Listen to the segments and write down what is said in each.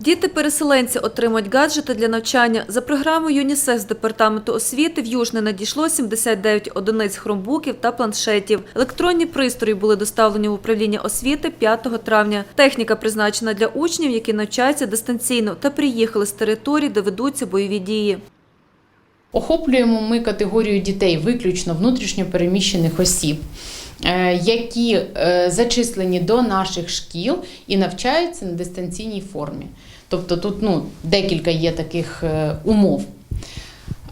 Діти-переселенці отримують гаджети для навчання. За програмою ЮНІСЕФ з департаменту освіти в Южне надійшло 79 одиниць хромбуків та планшетів. Електронні пристрої були доставлені в управління освіти 5 травня. Техніка призначена для учнів, які навчаються дистанційно та приїхали з територій, де ведуться бойові дії. Охоплюємо ми категорію дітей виключно внутрішньо переміщених осіб, які е, зачислені до наших шкіл і навчаються на дистанційній формі. Тобто тут ну, декілька є таких е, умов.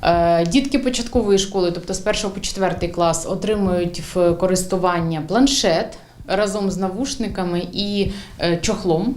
Е, Дітки початкової школи, тобто з 1 по 4 клас, отримують в користування планшет разом з навушниками і е, чохлом.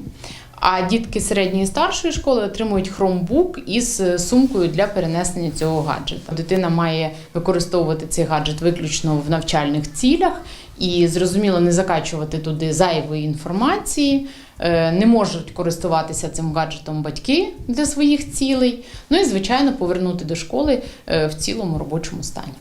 А дітки середньої і старшої школи отримують хромбук із е, сумкою для перенесення цього гаджета. Дитина має використовувати цей гаджет виключно в навчальних цілях і зрозуміло не закачувати туди зайвої інформації. Е, Не можуть користуватися цим гаджетом батьки для своїх цілей. Ну і звичайно повернути до школи е, в цілому робочому стані.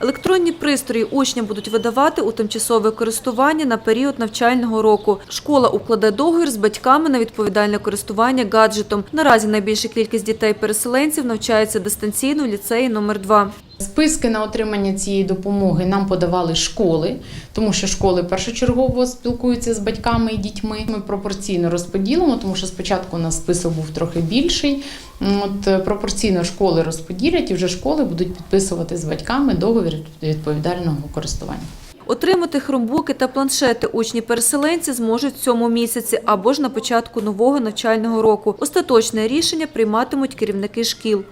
Електронні пристрої учням будуть видавати у тимчасове користування на період навчального року. Школа укладе договір з батьками на відповідальне користування гаджетом. Наразі найбільша кількість дітей-переселенців навчається дистанційно в ліцеї номер 2 Списки на отримання цієї допомоги нам подавали школи, тому що школи першочергово спілкуються з батьками і дітьми. Ми пропорційно розподілимо, тому що спочатку у нас список був трохи більший. От е, пропорційно школи розподілять і вже школи будуть підписувати з батьками договір відповідального користування. Отримати хромбуки та планшети учні-переселенці зможуть в цьому місяці або ж на початку нового навчального року. Остаточне рішення прийматимуть керівники шкіл.